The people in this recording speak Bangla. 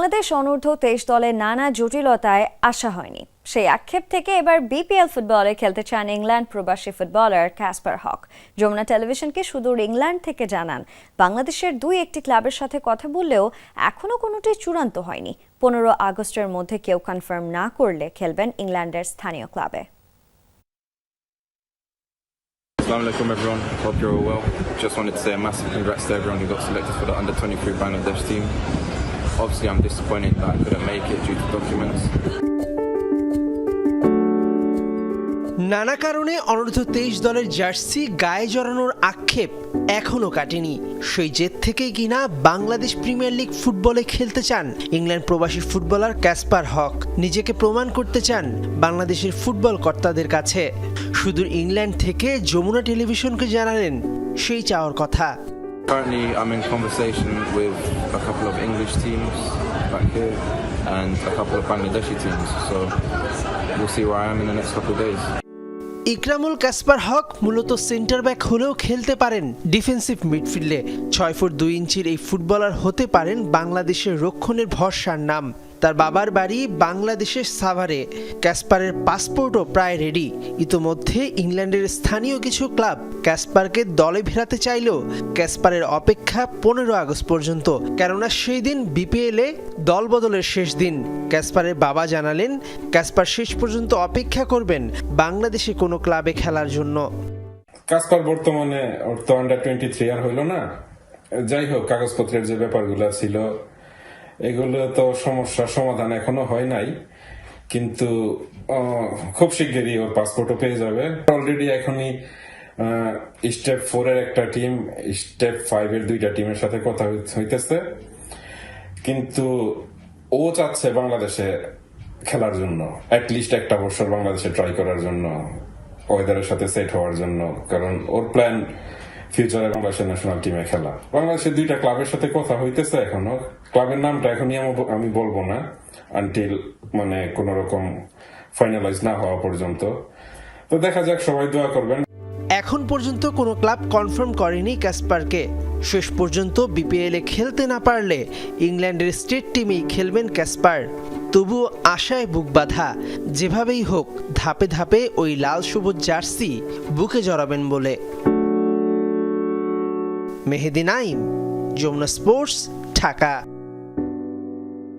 বাংলাদেশ অনূর্ধ্ব তেইশ দলের নানা জটিলতায় আসা হয়নি। সেই আক্ষেপ থেকে এবার বিপিএল ফুটবলে খেলতে চান ইংল্যান্ড প্রবাসী ফুটবলার ক্যাসপার হক। যমুনা টেলিভিশনকে সুদূর ইংল্যান্ড থেকে জানান বাংলাদেশের দুই একটি ক্লাবের সাথে কথা বললেও এখনও কোনোটি চূড়ান্ত হয়নি। পনেরো আগস্টের মধ্যে কেউ কনফার্ম না করলে খেলবেন ইংল্যান্ডের স্থানীয় ক্লাবে। Assalamu alaikum everyone, hope you're all well. Just wanted to say a massive congrats to everyone who got selected for the under 23 Bangladesh team. Obviously, I'm disappointed that I couldn't make it due to documents. নানা কারণে অনূর্ধ্ব তেইশ দলের জার্সি গায়ে জড়ানোর আক্ষেপ এখনও কাটেনি। সেই জেদ থেকেই কিনা বাংলাদেশ প্রিমিয়ার লিগ ফুটবলে খেলতে চান ইংল্যান্ড প্রবাসী ফুটবলার ক্যাসপার হক। নিজেকে প্রমাণ করতে চান বাংলাদেশের ফুটবল কর্তাদের কাছে। সুদূর ইংল্যান্ড থেকে যমুনা টেলিভিশনকে জানালেন সেই চাওয়ার কথা। Currently I'm in conversation with a couple of English teams back here and a couple of Bangladeshi teams. So we'll see where I am in the next couple of days. Ikramul Kasper Hoque মূলত সেন্টার ব্যাক হলেও খেলতে পারেন ডিফেন্সিভ মিডফিল্ডে ছয় ফুট দুই ইঞ্চির এই ফুটবলার হতে পারেন বাংলাদেশের রক্ষণের ভরসার নাম তার বাবার বাড়ি বাংলাদেশের সাভারে। ক্যাসপারের পাসপোর্টও প্রায় রেডি ইতোমধ্যে ইংল্যান্ডের স্থানীয় কিছু ক্লাব ক্যাসপারকে দলে ফেরাতে চাইলেও ক্যাসপারের অপেক্ষা পনেরো আগস্ট পর্যন্ত, কেননা সেই দিন বিপিএলে দল বদলের শেষ দিন। ক্যাসপারের বাবা জানালেন, ক্যাসপার শেষ পর্যন্ত অপেক্ষা করবেন বাংলাদেশে কোনো ক্লাবে খেলার জন্য। কাসপার বর্তমানে আন্ডার টোয়েন্টি থ্রি আর হইল না। যাই হোক, কাগজপত্রের যে ব্যাপারগুলো ছিল এগুলো তো সমস্যার সমাধান এখনও হয় নাই। কিন্তু খুব শিগগিরই ওর পাসপোর্টও পেয়ে যাবে। অলরেডি এখনই স্টেপ ফোর এর একটা টিম স্টেপ ফাইভ এর দুইটা টিমের সাথে কথা হই- হইতেছে। কিন্তু, ও চাচ্ছে বাংলাদেশে খেলার জন্য। লিস্ট একটা বছর বাংলাদেশে ট্রাই করার জন্য ওয়েদারের সাথে সেট হওয়ার জন্য। কারণ ওর প্ল্যান ফিউচারে বাংলাদেশের ন্যাশনাল টিমে খেলা। বাংলাদেশের দুইটা ক্লাবের সাথে কথা হইতেছে এখনও। ক্লাবের নামটা এখনই আমি- বলব না আনটিল মানে কোন রকম ফাইনালাইজ না হওয়া পর্যন্ত। তো দেখা যাক, সবাই দোয়া করবেন। এখন পর্যন্ত কোনো ক্লাব কনফার্ম করেনি ক্যাসপারকে। শেষ পর্যন্ত বিপিএলে খেলতে না পারলে ইংল্যান্ডের স্টেট টিমেই খেলবেন ক্যাসপার। তবুও আশায় বুক বাঁধা, যেভাবেই হোক ধাপে ধাপে ওই লাল সবুজ জার্সি বুকে জড়াবেন বলে। মেহেদি নাইম যমুনা স্পোর্টস ঢাকা।